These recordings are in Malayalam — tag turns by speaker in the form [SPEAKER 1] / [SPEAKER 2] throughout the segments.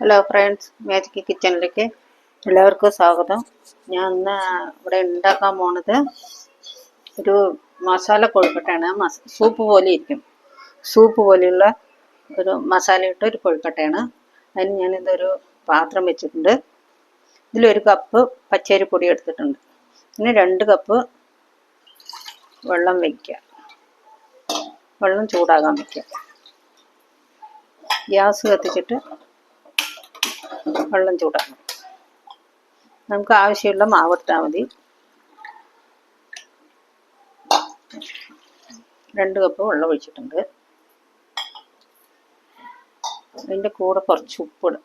[SPEAKER 1] ഹലോ ഫ്രണ്ട്സ് മാജിക് കിച്ചണിലേക്ക് എല്ലാവർക്കും സ്വാഗതം. ഞാൻ ഇന്ന് ഇവിടെ ഉണ്ടാക്കാൻ പോണത് ഒരു മസാല കൊഴുക്കട്ടയാണ്. മസ സൂപ്പ് പോലെ ഇരിക്കും. സൂപ്പ് പോലെയുള്ള ഒരു മസാല ഇട്ട ഒരു കൊഴുക്കട്ടയാണ്. അതിന് ഞാനിതൊരു പാത്രം വെച്ചിട്ടുണ്ട്. ഇതിലൊരു കപ്പ് പച്ചരി പൊടി എടുത്തിട്ടുണ്ട്. പിന്നെ രണ്ട് കപ്പ് വെള്ളം വയ്ക്കുക വെള്ളം ചൂടാകാൻ വയ്ക്കുക ഗ്യാസ് കത്തിച്ചിട്ട് വെള്ളം ചൂടാക്കണം നമുക്ക് ആവശ്യമുള്ള മാവിട്ടാൽ മതി. രണ്ട് കപ്പ് വെള്ളം ഒഴിച്ചിട്ടുണ്ട്. അതിന്റെ കൂടെ കുറച്ച് ഉപ്പിടും.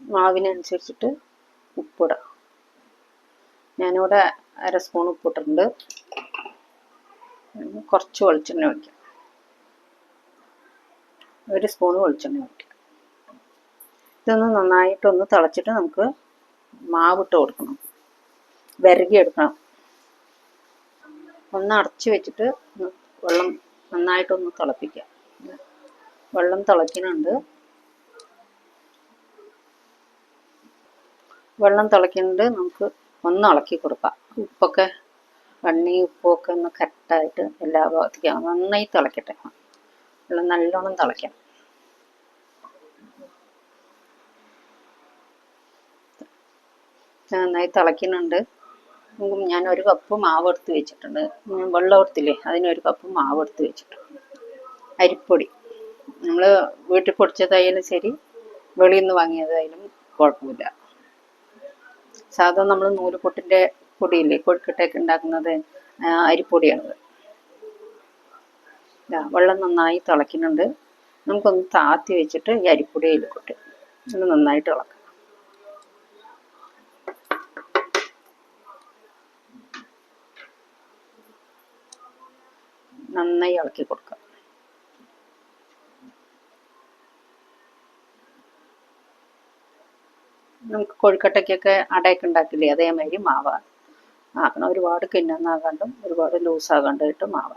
[SPEAKER 1] മാവിനനുസരിച്ചിട്ട് ഉപ്പിടാം. ഞാനിവിടെ അര സ്പൂൺ ഉപ്പിട്ടിട്ടുണ്ട്. കുറച്ച് വെളിച്ചെണ്ണ ഒഴിക്കാം. ഒരു സ്പൂൺ വെളിച്ചെണ്ണ ഒഴിക്കാം. ഇതൊന്ന് നന്നായിട്ടൊന്ന് തിളച്ചിട്ട് നമുക്ക് മാവിട്ട് കൊടുക്കണം. എടുക്കണം ഒന്ന് അടച്ചു വെച്ചിട്ട് വെള്ളം നന്നായിട്ടൊന്ന് തിളപ്പിക്കാം വെള്ളം തിളയ്ക്കുന്നുണ്ട്. വെള്ളം തിളയ്ക്കുന്നുണ്ട്. നമുക്ക് ഒന്ന് ഇളക്കി കൊടുക്കാം. ഉപ്പൊക്കെ എണ്ണയും ഉപ്പൊക്കെ ഒന്ന് കറക്റ്റായിട്ട് എല്ലാ ഭാഗത്തേക്കും നന്നായി തിളക്കട്ടെ. വെള്ളം നല്ലോണം തിളയ്ക്കണം. നന്നായി തിളയ്ക്കുന്നുണ്ട്. ഞാൻ ഒരു കപ്പ് മാവ് എടുത്ത് വെച്ചിട്ടുണ്ട്. വെള്ളം എടുത്തില്ലേ അതിനൊരു കപ്പ് മാവ് എടുത്ത് വെച്ചിട്ടുണ്ട്. അരിപ്പൊടി. നമ്മൾ വീട്ടിൽ പൊടിച്ചതായാലും ശരി വെളിയിൽ നിന്ന് വാങ്ങിയതായാലും കുഴപ്പമില്ല. സാധാരണ നമ്മൾ നൂലുപൊട്ടിന്റെ പൊടിയില്ലേ കൊഴുക്കട്ടയൊക്കെ ഉണ്ടാക്കുന്നത് അരിപ്പൊടിയാണത്. വെള്ളം നന്നായി തിളയ്ക്കുന്നുണ്ട്. നമുക്കൊന്ന് താത്തി വെച്ചിട്ട് ഈ അരിപ്പൊടി അതിലേക്കിട്ട് ഒന്ന് നന്നായിട്ട് ഇളക്കാം നന്നായി ഇളക്കി കൊടുക്കുക. നമുക്ക് കൊഴുക്കട്ടയ്ക്കൊക്കെ അടയൊക്കെ ഉണ്ടാക്കില്ലേ അതേമാതിരി മാവ ആക്കണം ഒരുപാട് കിന്നൊന്നാകാണ്ടും ഒരുപാട് ലൂസാകാണ്ടായിട്ട് മാവ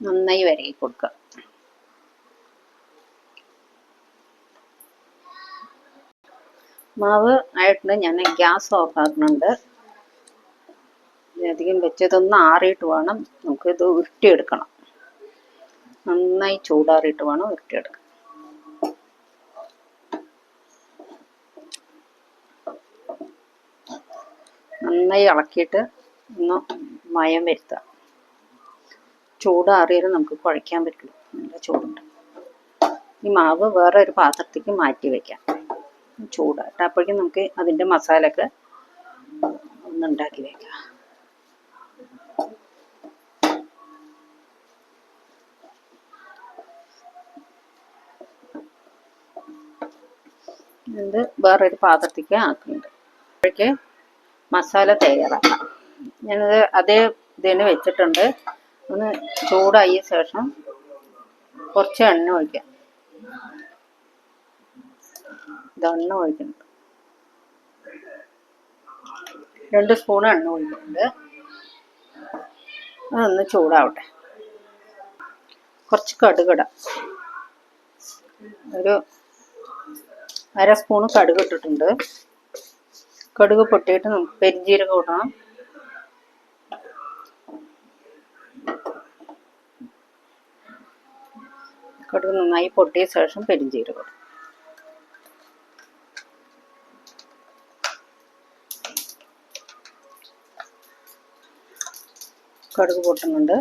[SPEAKER 1] നന്നായി വരകി കൊടുക്കുക മാവ് ആയിട്ടുണ്ട്. ഞാൻ ഗ്യാസ് ഓഫ് ആക്കുന്നുണ്ട്. അധികം വെച്ചതൊന്ന് ആറിയിട്ട് വേണം. നമുക്കിത് ഉരുട്ടിയെടുക്കണം. നന്നായി ചൂടാറിയിട്ട് വേണം ഉരുട്ടിയെടുക്കാൻ. നന്നായി ഇളക്കിയിട്ട് ഒന്ന് മയം വരുത്തുക. ചൂടാറിയാലും നമുക്ക് കുഴയ്ക്കാൻ പറ്റില്ല നല്ല ചൂടുണ്ട്. ഈ മാവ് വേറെ ഒരു പാത്രത്തേക്ക് മാറ്റി വെക്കാം. ചൂടായിട്ട് അപ്പോഴേക്കും നമുക്ക് അതിന്റെ മസാല ഒക്കെ ഒന്ന് ഉണ്ടാക്കി വെക്കാം. ഇത് വേറൊരു പാത്രത്തേക്ക് ആക്കുന്നുണ്ട്. അപ്പോഴേക്ക് മസാല തയ്യാറാക്കാം. ഞാനത് അതേ ഇതിന് വെച്ചിട്ടുണ്ട്. ഒന്ന് ചൂടായ ശേഷം കുറച്ച് എണ്ണ ഒഴിക്കാം. ഇത് എണ്ണ ഒഴിക്കുന്നുണ്ട് രണ്ട് സ്പൂൺ എണ്ണ ഒഴിക്കുന്നുണ്ട്. അതൊന്ന് ചൂടാവട്ടെ. കുറച്ച് കടുകിടാം. ഒരു അര സ്പൂണ് കടുക് ഇട്ടിട്ടുണ്ട്. കടുക് പൊട്ടിയിട്ട് നമുക്ക് പെരിഞ്ജീരകം ഇടണം. കടുക് നന്നായി പൊട്ടിയ ശേഷം പെരിഞ്ചീരകം. കടുക് പൊട്ടുന്നുണ്ട്.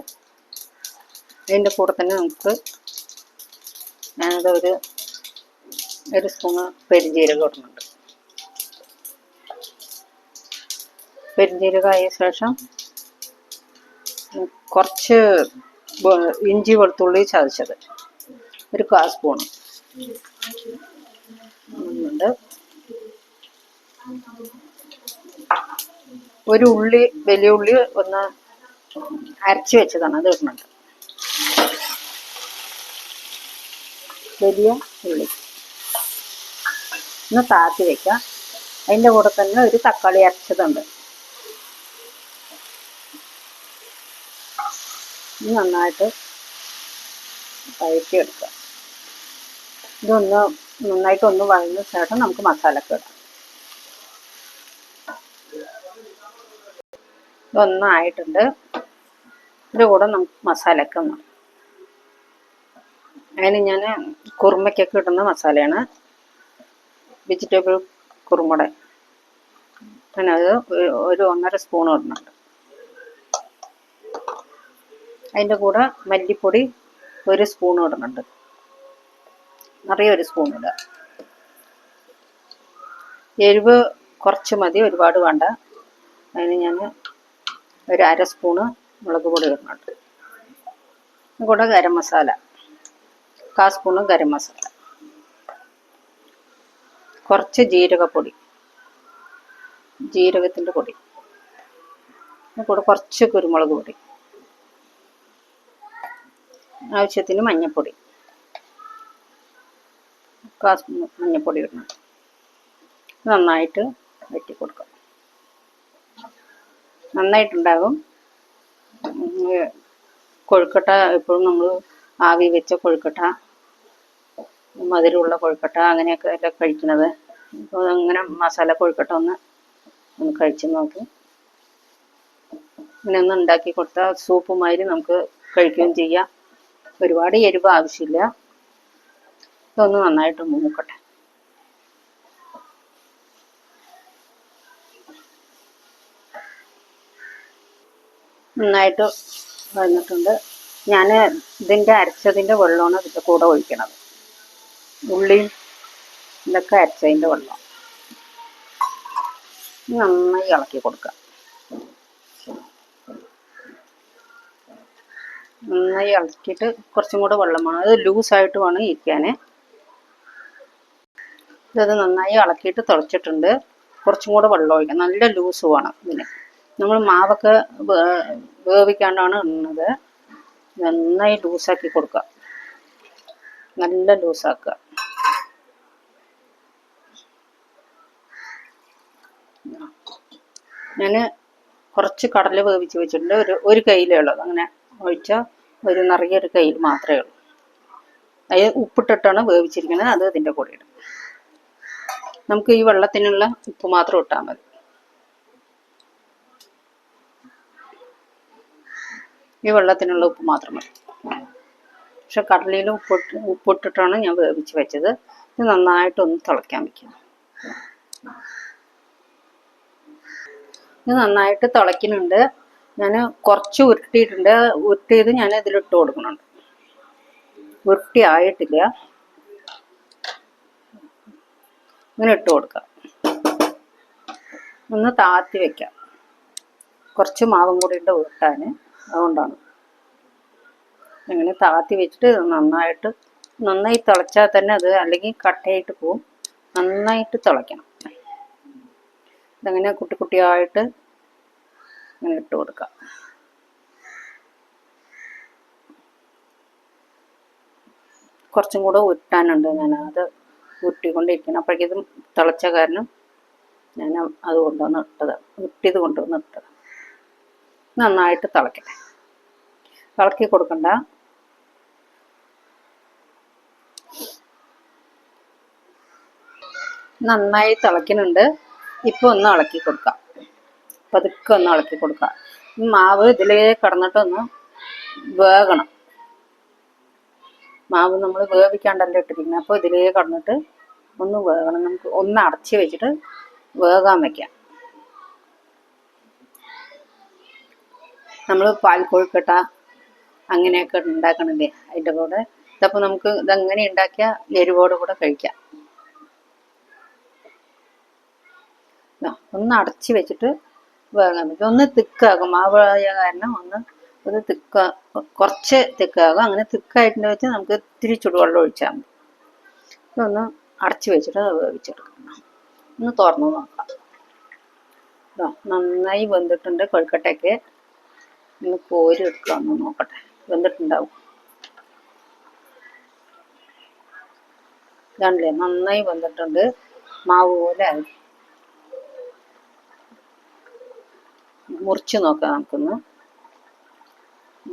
[SPEAKER 1] അതിന്റെ കൂടെ തന്നെ നമുക്ക് ഞാനത് ഒരു ഒരു സ്പൂണ് പെരിഞ്ചീരകം ഇടുന്നുണ്ട്. പെരിഞ്ജീരകം ആയ ശേഷം കുറച്ച് ഇഞ്ചി വെളുത്തുള്ളി ചതച്ചത്. ഒരു കാ സ്പൂൺ ഒരു ഉള്ളി വലിയ ഉള്ളി ഒന്ന് അരച്ച് വെച്ചതാണ്. അത് ഇടുന്നുണ്ട് വലിയ ഉള്ളി. ഒന്ന് താത്തി വെക്കാം അതിന്റെ കൂടെ തന്നെ ഒരു തക്കാളി അരച്ചതുണ്ട്. നന്നായിട്ട് വഴറ്റിയെടുക്കുക. ഇതൊന്ന് നന്നായിട്ട് ഒന്ന് വഴന്ന ശേഷം നമുക്ക് മസാലയൊക്കെ ഇടാം. ഇതൊന്നായിട്ടുണ്ട്. ഇതിന്റെ കൂടെ നമുക്ക് മസാലയൊക്കെ ഒന്ന് അതിന് ഞാൻ കുറുമയ്ക്കൊക്കെ ഇടുന്ന മസാലയാണ്. വെജിറ്റബിൾ കുറുമയുടെ. പിന്നെ അത് ഒരു ഒന്നര സ്പൂൺ ഇടുന്നുണ്ട് അതിന്റെ കൂടെ മല്ലിപ്പൊടി ഒരു സ്പൂൺ ഇടുന്നുണ്ട്. നിറയെ ഒരു സ്പൂൺ ഇടുക എരിവ് കുറച്ച് മതി ഒരുപാട് വേണ്ട. അതിന് ഞാൻ ഒരു അര സ്പൂണ് മുളക് പൊടി ഇടുന്നുണ്ട് കൂടെ ഗരം മസാല കാ സ്പൂണ് ഗരം മസാല. കുറച്ച് ജീരകപ്പൊടി ജീരകത്തിന്റെ പൊടി. കൂടെ കുറച്ച് കുരുമുളക് പൊടി. ആവശ്യത്തിന് മഞ്ഞൾപ്പൊടി സ്പൂൺ മഞ്ഞൾപ്പൊടി ഇടണം. നന്നായിട്ട് വെട്ടി കൊടുക്കാം നന്നായിട്ടുണ്ടാകും. കൊഴുക്കട്ട എപ്പോഴും നമ്മൾ ആവി വെച്ച കൊഴുക്കട്ട മധുരമുള്ള കൊഴുക്കട്ട അങ്ങനെയൊക്കെ അല്ല കഴിക്കുന്നത്. അപ്പോൾ അങ്ങനെ മസാല കൊഴുക്കട്ട ഒന്ന് ഒന്ന് കഴിച്ചു നോക്കി. ഇങ്ങനെ ഒന്ന് ഉണ്ടാക്കി കൊടുത്താൽ സൂപ്പ് മാതിരി നമുക്ക് കഴിക്കുകയും ചെയ്യാം. ഒരുപാട് എരിവ് ആവശ്യമില്ല. ഇതൊന്ന് നന്നായിട്ട് മൂക്കട്ടെ. നന്നായിട്ട് വന്നിട്ടുണ്ട്. ഞാൻ ഇതിന്റെ അരച്ചതിന്റെ വെള്ളമാണ് ഇതിന്റെ കൂടെ ഒഴിക്കണത്. ഉള്ളിയും ഇതൊക്കെ അരച്ചതിന്റെ വെള്ളം നന്നായി ഇളക്കി കൊടുക്കുക. നന്നായി ഇളക്കിയിട്ട് കുറച്ചും കൂടെ വെള്ളം വേണം. അത് ലൂസായിട്ട് വേണം ഇരിക്കാൻ ഇതത് നന്നായി ഇളക്കിയിട്ട് തിളച്ചിട്ടുണ്ട് കുറച്ചും കൂടെ വെള്ളം ഒഴിക്കണം നല്ല ലൂസ് വേണം ഇതിന്. നമ്മൾ മാവൊക്കെ വേവിക്കാണ്ടാണ് ഇടുന്നത്. നന്നായി ലൂസാക്കി കൊടുക്കുക. നല്ല ലൂസാക്കുക. ഞാൻ കുറച്ച് കടല വേവിച്ച് വെച്ചിട്ടുണ്ട്. ഒരു ഒരു കയ്യിലേ ഉള്ളത് അങ്ങനെ ഒഴിച്ചാൽ ഒരു നിറയെ ഒരു കയ്യിൽ മാത്രമേ ഉള്ളൂ. അത് ഉപ്പിട്ടിട്ടാണ് വേവിച്ചിരിക്കുന്നത്. അത് ഇതിന്റെ കൂടെ ഇടും. നമുക്ക് ഈ വെള്ളത്തിനുള്ള ഉപ്പ് മാത്രം ഇട്ടാൽ മതി. ഈ വെള്ളത്തിനുള്ള ഉപ്പ് മാത്രം മതി. പക്ഷെ കടലയിൽ ഉപ്പിട്ട് ഉപ്പിട്ടിട്ടാണ് ഞാൻ വേവിച്ച് വെച്ചത്. ഇത് നന്നായിട്ടൊന്ന് തിളയ്ക്കാൻ വയ്ക്കുന്നു ഇത് നന്നായിട്ട് തിളയ്ക്കുന്നുണ്ട്. ഞാൻ കുറച്ച് ഉരുട്ടിയിട്ടുണ്ട്. ഉരുട്ടിയത് ഞാൻ ഇതിലിട്ട് കൊടുക്കുന്നുണ്ട്. ഉരുട്ടി ആയിട്ടില്ല. ഇങ്ങനെ ഇട്ട് കൊടുക്കാം. ഒന്ന് താത്തി വെക്കാം. കുറച്ച് മാവും കൂടി ഇട്ട് ഉരുട്ടാൻ അതുകൊണ്ടാണ്. ഇങ്ങനെ താത്തി വെച്ചിട്ട് നന്നായിട്ട് നന്നായി തിളച്ചാൽ തന്നെ അത് അല്ലെങ്കിൽ കട്ടയായിട്ട് പോവും. നന്നായിട്ട് തിളയ്ക്കണം. ഇതങ്ങനെ കുട്ടി കുട്ടിയായിട്ട് ഇങ്ങനെ ഇട്ട് കൊടുക്കാം. കുറച്ചും കൂടെ ഉരുട്ടാനുണ്ട് ഞാൻ. അത് ഉരുട്ടിക്കൊണ്ടിരിക്കണം അപ്പോഴേക്കും തിളച്ച കാരണം ഞാൻ അത് കൊണ്ടുവന്ന് ഇട്ടത്. ഉരുട്ടിയത് കൊണ്ടുവന്ന് ഇട്ടത്. നന്നായിട്ട് തിളക്കട്ടെ തിളക്കി കൊടുക്കണ്ട. നന്നായി തിളയ്ക്കുന്നുണ്ട്. ഇപ്പൊ ഒന്ന് ഇളക്കി കൊടുക്കാം. പതുക്കെ ഒന്ന് ഇളക്കി കൊടുക്കാം. മാവ് ഇതിലേ കടന്നിട്ടൊന്ന് വേകണം. മാവ് നമ്മൾ വേവിക്കാണ്ടല്ലോ ഇട്ടിരിക്കുന്നത് അപ്പോൾ ഇതിലേ കടന്നിട്ട് ഒന്ന് വേകണം നമുക്ക് ഒന്ന് അടച്ച് വെച്ചിട്ട് വേകാൻ വയ്ക്കാം നമ്മൾ പാൽ കൊഴുക്കട്ട അങ്ങനെയൊക്കെ ഉണ്ടാക്കണില്ലേ അതിന്റെ കൂടെ. ഇതപ്പോൾ നമുക്ക് ഇതങ്ങനെ ഉണ്ടാക്കിയ എരിവോട് കൂടെ കഴിക്കാം. ഒന്ന് അടച്ച് വെച്ചിട്ട് വേകാൻ പറ്റും ഒന്ന് തിക്കാകും മാവായ കാരണം ഒന്ന് അത് തിക്ക കുറച്ച് തിക്കാകും. അങ്ങനെ തിക്കായിട്ടുണ്ട് വെച്ച് നമുക്ക് ഇത്തിരി ചുടുവെള്ളം ഒഴിച്ചാൽ മതി. ഇതൊന്ന് അടച്ച് വെച്ചിട്ട് അത് വേവിച്ചെടുക്കണം. ഒന്ന് തുറന്ന് നോക്കാം. നന്നായി വെന്തിട്ടുണ്ട് കൊഴുക്കട്ടയ്ക്ക് ഒന്ന് കോരി ഒന്ന് നോക്കട്ടെ. വെന്തിട്ടുണ്ടാവും. ഇതാണല്ലേ നന്നായി വെന്തിട്ടുണ്ട്. മാവ് പോലെ ആയി. മുറിച്ച് നോക്കാം നമുക്കൊന്ന്.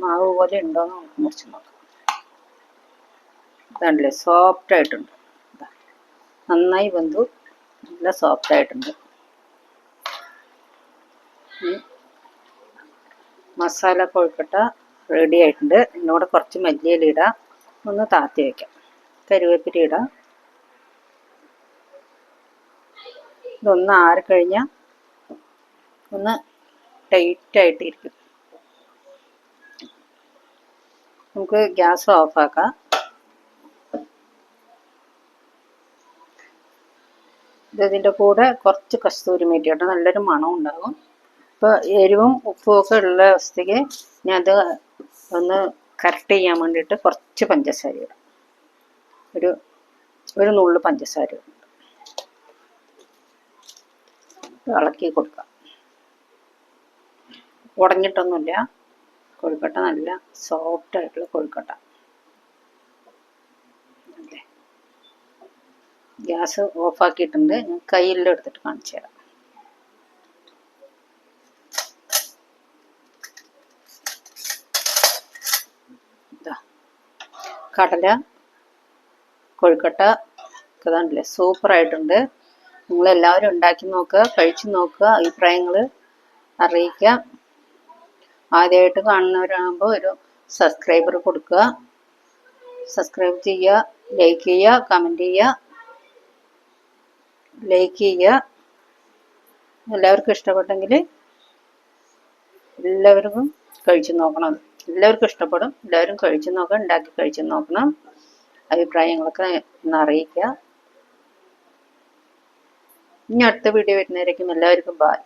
[SPEAKER 1] മാവ് പോലെ ഉണ്ടോ എന്ന് നമുക്ക് മുറിച്ച് നോക്കാം. ഇതാണല്ലേ സോഫ്റ്റ് ആയിട്ടുണ്ട്. നന്നായി വെന്തു. നല്ല സോഫ്റ്റ് ആയിട്ടുണ്ട്. മസാല കൊഴുക്കട്ട റെഡി ആയിട്ടുണ്ട്. എന്നോട് കുറച്ച് മല്ലിയില ഇടാം. ഒന്ന് താത്തി വയ്ക്കാം കരുവേപ്പില ഇടാം. ഇതൊന്ന് ആറിക്കഴിഞ്ഞാൽ ഒന്ന് ടൈറ്റ് നമുക്ക് ഗ്യാസ് ഓഫാക്കാം. ഇത് ഇതിന്റെ കൂടെ കുറച്ച് കസ്തൂരി മേറ്റി കേട്ടോ നല്ലൊരു മണം ഉണ്ടാകും. അപ്പോൾ എരിവും ഉപ്പും ഒക്കെ ഉള്ള അവസ്ഥയ്ക്ക് ഞാൻ അത് ഒന്ന് കറക്റ്റ് ചെയ്യാൻ വേണ്ടിയിട്ട് കുറച്ച് പഞ്ചസാര ഇടാം. ഒരു ഒരു നുള്ളു പഞ്ചസാര ഇളക്കി കൊടുക്കാം. ഉടഞ്ഞിട്ടൊന്നുമില്ല. കൊഴുക്കട്ട നല്ല സോഫ്റ്റ് ആയിട്ടുള്ള കൊഴുക്കട്ട. അല്ലേ? ഗ്യാസ് ഓഫാക്കിയിട്ടുണ്ട് ഞാൻ കയ്യിലെടുത്തിട്ട് കാണിച്ചു തരാം. കടല കൊഴുക്കട്ട ഇതാണ്ടല്ലേ സൂപ്പർ ആയിട്ടുണ്ട്. നിങ്ങളെല്ലാവരും ഉണ്ടാക്കി നോക്കുക കഴിച്ചു നോക്കുക. അഭിപ്രായങ്ങൾ അറിയിക്കുക. ആദ്യമായിട്ട് കാണുന്നവരാകുമ്പോൾ ഒരു സബ്സ്ക്രൈബർ കൊടുക്കുക. സബ്സ്ക്രൈബ് ചെയ്യുക ലൈക്ക് ചെയ്യുക കമന്റ് ചെയ്യുക ലൈക്ക് ചെയ്യുക. എല്ലാവർക്കും ഇഷ്ടപ്പെട്ടെങ്കിൽ എല്ലാവർക്കും കഴിച്ചു നോക്കണം. എല്ലാവർക്കും ഇഷ്ടപ്പെടും. എല്ലാവരും കഴിച്ചു നോക്കണം ഉണ്ടാക്കി കഴിച്ചു നോക്കണം. അഭിപ്രായങ്ങളൊക്കെ ഒന്ന് അറിയിക്കുക. ഇനി അടുത്ത വീഡിയോ വരുന്നവരേക്കും എല്ലാവർക്കും ബായ്